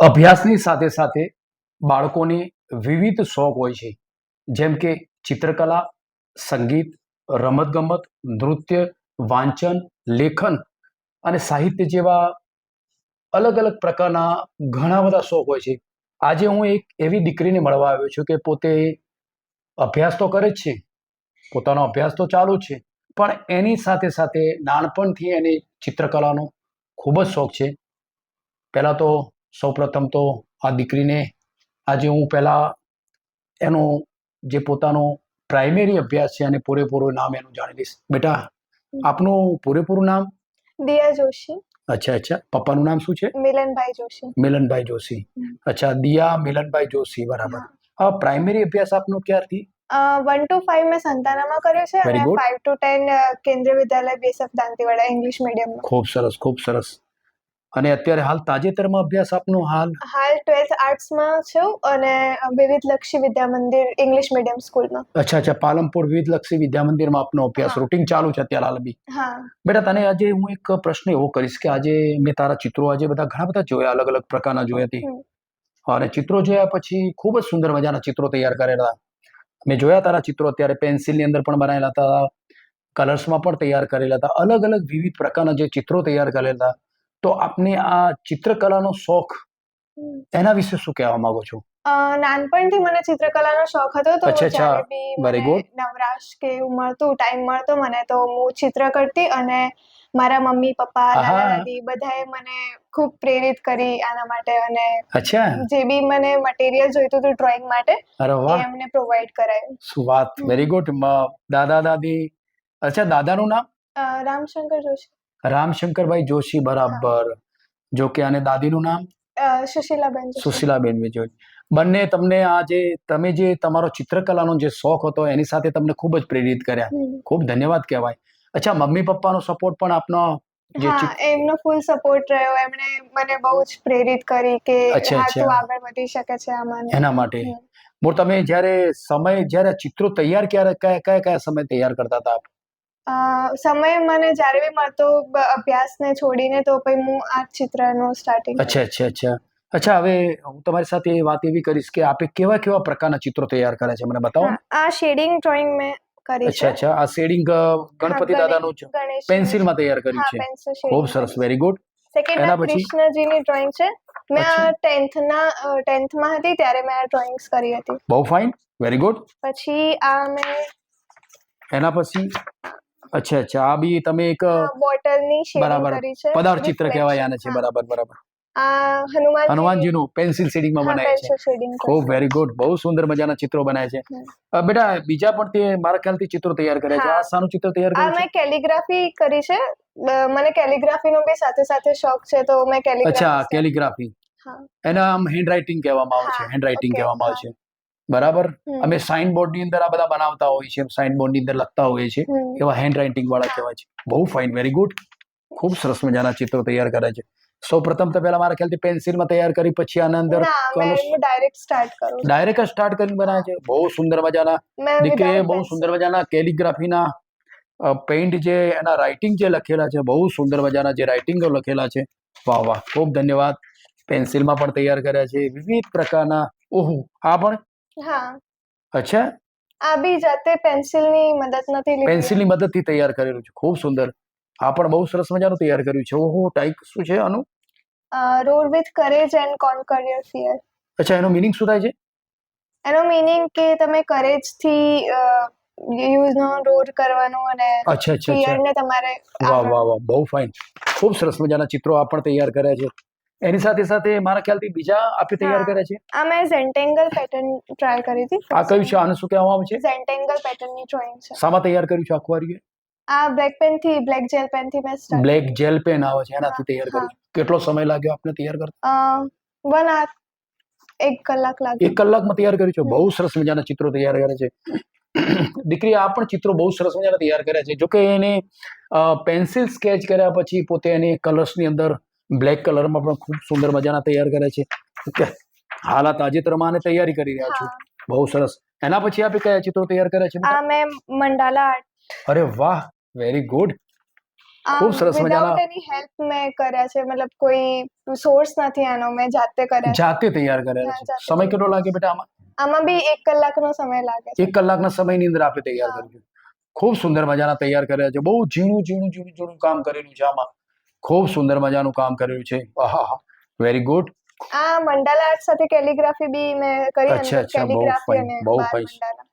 અભ્યાસની સાથે સાથે બાળકોને વિવિધ શોખ હોય છે. જેમ કે ચિત્રકલા, સંગીત, રમતગમત, નૃત્ય, વાંચન, લેખન અને સાહિત્ય જેવા અલગ અલગ પ્રકારના ઘણા બધા શોખ હોય છે. આજે હું એક એવી દીકરીને મળવા આવ્યો છું કે પોતે અભ્યાસ તો કરે જ છે. પોતાનો અભ્યાસ તો ચાલુ છે. પણ એની સાથે સાથે નાનપણથી એને ચિત્રકલાનો ખૂબ જ શોખ છે. પહેલાં તો સૌપ્રથમ તો આ દીકરીને આજે હું પહેલાં એનો જે પોતાનો પ્રાઇમરી અભ્યાસ છે અને પૂરેપૂરું નામ એનું જાણી લઈશ. બેટા આપનું પૂરેપૂરું નામ? દિયા જોશી. અચ્છા અચ્છા. પપ્પાનું નામ શું છે? મિલનભાઈ જોશી. મિલનભાઈ જોશી. અચ્છા દિયા મિલનભાઈ જોશી બરાબર. આ પ્રાઇમરી અભ્યાસ આપનો ક્યારથી વન ટુ ફાઈવ મેં સંતાનામાં કર્યો છે અને. Five to ten Kendriya Vidyalaya બેસફ દાંતીવાડા ઇંગ્લિશ મીડિયમમાં ખૂબ સરસ ખૂબ સરસ. અને અત્યારે હાલ તાજેતરમાં અભ્યાસ આપનો હાલ? હાલ ટ્વેલ્થ આર્ટ્સમાં છું અને વિવિધ લક્ષી વિદ્યા મંદિર ઇંગ્લિશ મીડિયમ સ્કૂલમાં. અચ્છા અચ્છા પાલનપુર વિવિધલક્ષી વિદ્યા મંદિરમાં આપનો અભ્યાસ રૂટિન ચાલુ છે અત્યારે હાલ બી? હા. બેટા તને આજે હું એક પ્રશ્ન એવો કરીશ કે આજે મેં તારા ચિત્રો આજે બધા ઘણા બધા જોયા અલગ અલગ પ્રકારના જોયા હતી અને ચિત્રો જોયા પછી ખૂબ જ સુંદર મજાના ચિત્રો તૈયાર કરેલા. મેં જોયા તારા ચિત્રો અત્યારે પેન્સિલની અંદર પણ બનાવેલા હતા કલર્સમાં પણ તૈયાર કરેલા હતા અલગ અલગ વિવિધ પ્રકારના જે ચિત્રો તૈયાર કરેલા. હતા તો આપને આ ચિત્રકલાનો શોખ એના વિશે શું કહેવા માંગો છો? નાનપણથી મને ચિત્રકલાનો શોખ હતો તો. જ્યારે બી. નવરાશ કે એવું મળતું ટાઈમ મળતો મને તો હું ચિત્ર કરતી અને મારા મમ્મી પપ્પા દાદા દાદી બધાએ મને ખૂબ પ્રેરિત કરી આના માટે અને જે બી મને મટીરિયલ જોઈતું હતું ડ્રોઈંગ માટે એ એમને પ્રોવાઈડ કરાયું. શું વાત. વેરી ગુડ દાદા દાદી. અચ્છા દાદાનું નામ? રામશંકર જોશી. રામશંકરભાઈ જોશી બરાબર. જો કે અને દાદીનું નામ? સુશીલાબેન સુશીલાબેન વિજોય બંને તમને આ જે તમે જે તમારો ચિત્રકલાનો જે શોખ હતો એની સાથે તમને ખૂબ જ પ્રેરિત કર્યા. ખૂબ ધન્યવાદ કહેવાય. અચ્છા મમ્મી પપ્પાનો સપોર્ટ પણ આપનો જે એમનો ફૂલ સપોર્ટ રહ્યો. એમણે મને બહુ જ પ્રેરિત કરી કે. તું આગળ વધી શકે છે આમાં. એના માટે. મોર તમે જ્યારે સમય જ્યારે ચિત્રો તૈયાર ક્યારે કયા કયા કયા સમય તૈયાર કરતા હતા આપ? સમય મને જ્યારે બી મળતો અભ્યાસને છોડીને તો પછી હું આ ચિત્રનું સ્ટાર્ટિંગ અચ્છા અચ્છા અચ્છા. અચ્છા હવે હું તમારી સાથે વાત એવી કરીશ કે આપે કેવા કેવા પ્રકારના ચિત્રો તૈયાર કરે છે? મને બતાવો. આ શેડિંગ ડ્રોઈંગ મેં કરી અચ્છા છે. અચ્છા આ શેડિંગ ગણપતિ દાદાનું છે પેન્સિલમાં તૈયાર કર્યું છે. ખૂબ સરસ વેરી ગુડ સેકન્ડ કૃષ્ણજીની ડ્રોઈંગ છે. મેં આ ટેન્થના ટેન્થમાં હતી ત્યારે મેં આ ડ્રોઈંગ્સ કરી હતી. બહુ ફાઇન વેરી ગુડ પછી આ મેં એના પછી? અચ્છા અચ્છા. આ બી તમે એક બોટલની શેડિંગ બરાબર. કરી છે. પદાર્થ ચિત્ર કહેવાય આને છે. બરાબર બરાબર. આ હનુમાન હનુમાનજીનું પેન્સિલ શેડિંગમાં બનાવે છે. ખૂબ વેરી ગુડ બહુ સુંદર મજાના ચિત્રો બનાવે છે. બેટા બીજા પણ તે મારા ખ્યાલથી ચિત્રો તૈયાર કરે છે. આ સાનું ચિત્ર તૈયાર કરે છે? મેં કેલિગ્રાફી કરી છે. મને મને કેલિગ્રાફીનો બી સાથે સાથે શોખ છે તો મેં અચ્છા કેલિગ્રાફી કેલિગ્રાફી એના આમ હેન્ડ રાઇટિંગ કહેવામાં આવે છે. હેન્ડ રાઇટિંગ કહેવામાં આવે છે. બરાબર? અમે સાઇન બોર્ડની અંદર આ બધા બનાવતા હોઈએ છીએ સાઇન બોર્ડની અંદર લખતા હોઈએ છીએ. એવા હેન્ડ રાઇટિંગ વાળા કહેવાય છે. બહુ ફાઇન વેરી ગુડ ખૂબ સરસ મજાના ચિત્રો તૈયાર કરે છે. સૌ પ્રથમ તો પેલા મારા ખ્યાલથી પેન્સિલમાં તૈયાર કરી પછી આના અંદર ડાયરેક્ટ સ્ટાર્ટ કરું ડાયરેક્ટ સ્ટાર્ટ કરીને બનાવે છે. બહુ સુંદર મજાના દીકરીએ બહુ સુંદર મજાના કેલિગ્રાફીના પેઇન્ટ જે એના રાઇટિંગ જે લખેલા છે બહુ સુંદર મજાના જે રાઇટિંગો લખેલા છે. વાહ વાહ. ખૂબ ધન્યવાદ. પેન્સિલમાં પણ તૈયાર કર્યા છે. વિવિધ પ્રકારના ઓહો આ પણ હા. અચ્છા? આ બી જાતે પેન્સિલની મદદ નથી લીધી. પેન્સિલની મદદથી તૈયાર કરેલું છે. ખૂબ સુંદર. આ પણ બહુ સરસ મજાનું તૈયાર કર્યું છે. ઓહો ટાઈપ શું છે આનું? Roar with courage and conquer your fear અચ્છા એનો મિનિંગ શું થાય છે? એનો મીનિંગ કે તમે કરેજથી યુઝનો રોડ કરવાનો અને અચ્છા અચ્છા ફિયરને તમારે વાહ વાહ વાહ. બહુ ફાઇન ખૂબ સરસ મજાના ચિત્રો આ પણ તૈયાર કર્યા છે. એની સાથે સાથે મારા ખ્યાલથી બીજા આપે તૈયાર કરે કર્યા છે? આ મેં ઝેન્ટેંગલ પેટર્ન ટ્રાય કરી હતી. આ કયું છે? આનું શું કહેવામાં આવે છે? ઝેન્ટેંગલ પેટર્નની ડ્રોઈંગ છે. સામા તૈયાર કર્યું છે આખું વાર્યું આ બ્લેક પેનથી બ્લેક જેલ પેનથી મેં બ્લેક જેલ પેન આવે છે એનાથી તૈયાર કર્યું કેટલો સમય લાગ્યો આપને તૈયાર કરતા? વન આર એક કલાક લાગ્યો. એક કલાકમાં તૈયાર કર્યું છે? બહુ સરસ મજાના ચિત્રો તૈયાર કરે છે. દીકરી આ પણ ચિત્રો બહુ સરસ મજાના તૈયાર કર્યા છે. જોકે એને પેન્સિલ સ્કેચ કર્યા પછી પોતે એને કલર્સની અંદર બ્લેક કલરમાં પણ ખૂબ સુંદર મજાના તૈયાર કરે છે. ઓકે હાલ આ તાજેતરમાં આને તૈયારી કરી રહ્યા છો. બહુ સરસ. એના પછી આપે કયા ચિત્રો તૈયાર કર્યા છે? આ મેં મંડાલા આર્ટ. અરે વાહ! Very good. ખૂબ સરસ મજાના- એની હેલ્પ મેં કર્યા છે. મતલબ કોઈ સોર્સ નથી આનો. મેં જાતે કર્યા જાતે તૈયાર કર્યા છે. સમય કેટલો લાગે બેટા આમાં? આમાં બી એક કલાકનો સમય લાગે છે. એક કલાકના સમયની અંદર આપણે તૈયાર કર્યું ખૂબ સુંદર મજાના તૈયાર કર્યા છે. બહુ ઝીણું ઝીણું ઝીણું ઝીણું કામ કરેલું છે આમાં. ખૂબ સુંદર મજાનું કામ કર્યું છે. આહા વેરી ગુડ આ મંડાલા આર્ટ સાથે કેલિગ્રાફી બી મેં કરી અચ્છા, અચ્છા, બહુ કેલિગ્રાફી અને બહુ બાર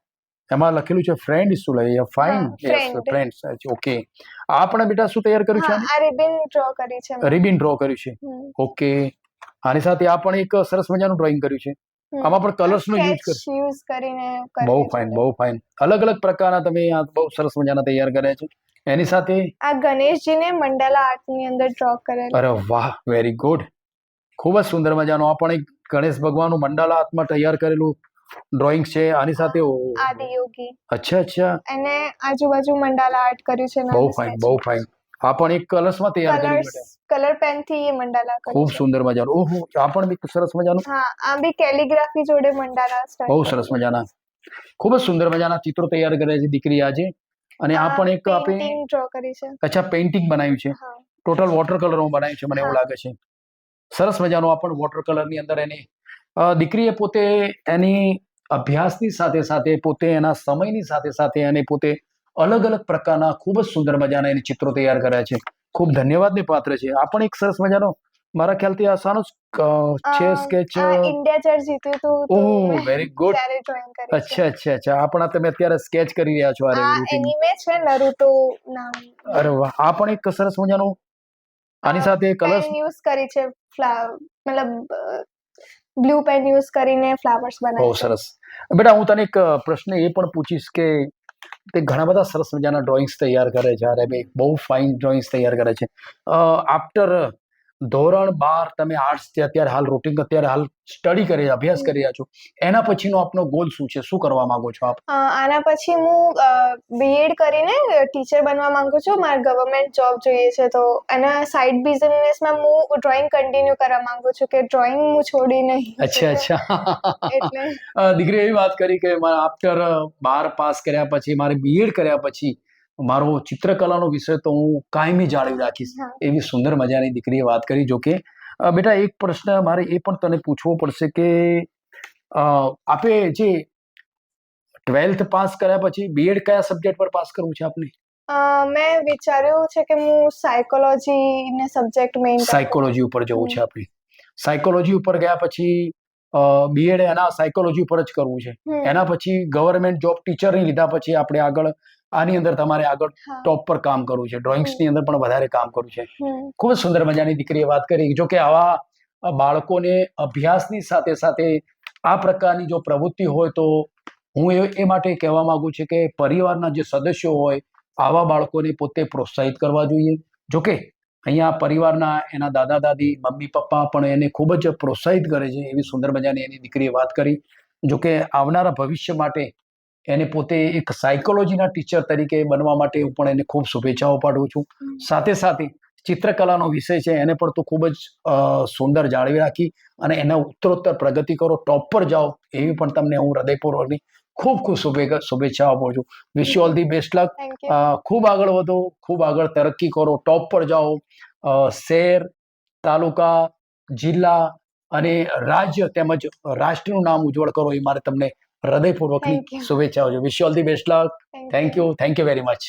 એમાં લખેલું છે ફ્રેન્ડ શું લઈ fine yes friends friend okay આ પણ બેટા શું તૈયાર કર્યું છે આ રિબન ડ્રો કરી છે રિબન ડ્રો કર્યું છે. ઓકે આની સાથે આ પણ એક સરસ મજાનું ડ્રોઈંગ કર્યું છે. આમાં પણ કલર્સનો યુઝ Sketch કર્યો કરીને બહુ ફાઇન બહુ ફાઇન અલગ અલગ પ્રકારના તમે આ બહુ સરસ મજાના તૈયાર કર્યા છે. એની સાથે? આ ગણેશજીને મંડાલા આર્ટની અંદર ડ્રો કરેલ. અરે વાહ વેરી ગુડ ખૂબ જ સુંદર મજાનું. આ પણ એક ગણેશ ભગવાનનું મંડાલા હાથમાં તૈયાર કરેલું ડ્રોઈંગ છે. આની સાથે આદિયોગી. અચ્છા અચ્છા. અને આજુબાજુ મંડાલા આર્ટ કર્યું છે બહુ ફાઇન બહુ ફાઇન આ પણ એક કલર્સમાં તૈયાર કર્યું કલર પેનથી એ મંડાલા ખૂબ કર્યું છે. સુંદર મજાનું. ઓહો આ પણ બી સરસ મજાનું? હા આ બી કેલિગ્રાફી જોડે મંડાલા બહુ સરસ મજાના. ખૂબ જ સુંદર મજાના ચિત્રો તૈયાર કર્યા છે દીકરી આજે. અને આ પણ એક આપણે painting કરી છે. અચ્છા પેઇન્ટિંગ બનાવ્યું છે. ટોટલ વોટર કલરમાં બનાવ્યું છે મને એવું લાગે છે. સરસ મજાનો આ પણ વોટર કલરની અંદર એની દીકરીએ પોતે એની અભ્યાસની સાથે સાથે પોતે એના સમયની સાથે સાથે અને પોતે અલગ અલગ પ્રકારના ખૂબ જ સુંદર મજાના એની ચિત્રો તૈયાર કર્યા છે. ખૂબ ધન્યવાદને પાત્ર છે. આ પણ એક સરસ મજાનો મારા ખ્યાલથી આ સાનો છે સ્કેચ ઇન્ડિયા ચેર જીત્યું હતું તો ઓહ વેરી ગુડ અચ્છા અચ્છા અચ્છા. આપણા પણ તમે અત્યારે સ્કેચ કરી રહ્યા છો આ એનિમે છે નરુતો નામ. અરે વાહ આ પણ એક સરસ મજાનું? આની સાથે કલર્સ યુઝ કરી છે મતલબ બ્લુ પેન યુઝ કરીને ફ્લાવર્સ બનાવ્યા બહુ સરસ. બેટા હું તને એક પ્રશ્ન એ પણ પૂછીશ કે તે ઘણા બધા સરસ મજાના ડ્રોઈંગ્સ તૈયાર કરે છે. બે બહુ ફાઇન ડ્રોઈંગ્સ તૈયાર કરે છે. આફ્ટર ધોરણ બાર તમે આર્ટ્સ અત્યારે હાલ રૂટીન અત્યારે હાલ સ્ટડી કરી અભ્યાસ કરી રહ્યા છો. એના પછીનો આપનો ગોલ શું છે? શું કરવા માંગો છો આપ? આના પછી હું બીએડ કરીને ટીચર બનવા માંગુ છું. મારે ગવર્મેન્ટ જોબ જોઈએ છે તો એના સાઇડ બિઝનેસમાં હું ડ્રોઈંગ કન્ટિન્યુ કરવા માંગુ છું કે ડ્રોઈંગ હું છોડી નહીં અચ્છા અચ્છા. એટલે અ, એવી વાત કરી કે મારા આફ્ટર બાર પાસ કર્યા પછી મારે બીએડ કર્યા પછી મારો ચિત્રકલાનો વિષય તો હું કાયમી જાળવી રાખીશ. એવી સુંદર મજાની દીકરીએ વાત કરી જો કે બેટા એક પ્રશ્ન મારે એ પણ તને પૂછવો પડશે કે આપે જે ટ્વેલ્થ પાસ કર્યા પછી બીએડ કયા સબ્જેક્ટ પર પાસ કરવું છે આપને? મેં વિચાર્યું છે કે હું સાયકોલોજી ને સબ્જેક્ટ મેઇન સાયકોલોજી ઉપર જવું છે આપણે સાયકોલોજી ઉપર ગયા પછી બીએડ એના સાયકોલોજી ઉપર જ કરવું છે. એના પછી ગવર્મેન્ટ જોબ ટીચરની લીધા પછી આપણે આગળ આની અંદર તમારે આગળ ટોપ પર કામ કરવું છે. ડ્રોઈંગ્સની અંદર પણ વધારે કામ કરવું છે. ખૂબ જ સુંદર મજાની દીકરીએ વાત કરી. જો કે આવા બાળકોને અભ્યાસની સાથે સાથે આ પ્રકારની જો પ્રવૃત્તિ હોય તો હું એ એ માટે કહેવા માંગુ છું કે પરિવારના જે સદસ્યો હોય આવા બાળકોને પોતે પ્રોત્સાહિત કરવા જોઈએ. જો કે અહીંયા પરિવારના એના દાદા, દાદી, મમ્મી, પપ્પા પણ એને ખૂબ જ પ્રોત્સાહિત કરે છે એવી સુંદર મજાની એની દીકરીએ વાત કરી. જોકે આવનારા ભવિષ્ય માટે એને પોતે એક સાયકોલોજીના ટીચર તરીકે બનવા માટે હું પણ એને ખૂબ શુભેચ્છાઓ પાઠવું છું. સાથે સાથે ચિત્રકલાનો વિષય છે એને પણ તો ખૂબ જ સુંદર જાળવી રાખી અને એના ઉત્તરોત્તર પ્રગતિ કરો, ટોપ પર જાઓ એવી પણ તમને હું હૃદયપૂર્વકની ખૂબ ખૂબ શુભે શુભેચ્છાઓ આપું છું. Wish you all the best luck ખૂબ આગળ વધો ખૂબ આગળ તરક્કી કરો ટોપ પર જાઓ. શહેર તાલુકા જિલ્લા અને રાજ્ય તેમજ રાષ્ટ્રનું નામ ઉજ્જવળ કરો એ મારે તમને હૃદયપૂર્વકની શુભેચ્છાઓ છે. Wish you all the best luck thank you thank you very much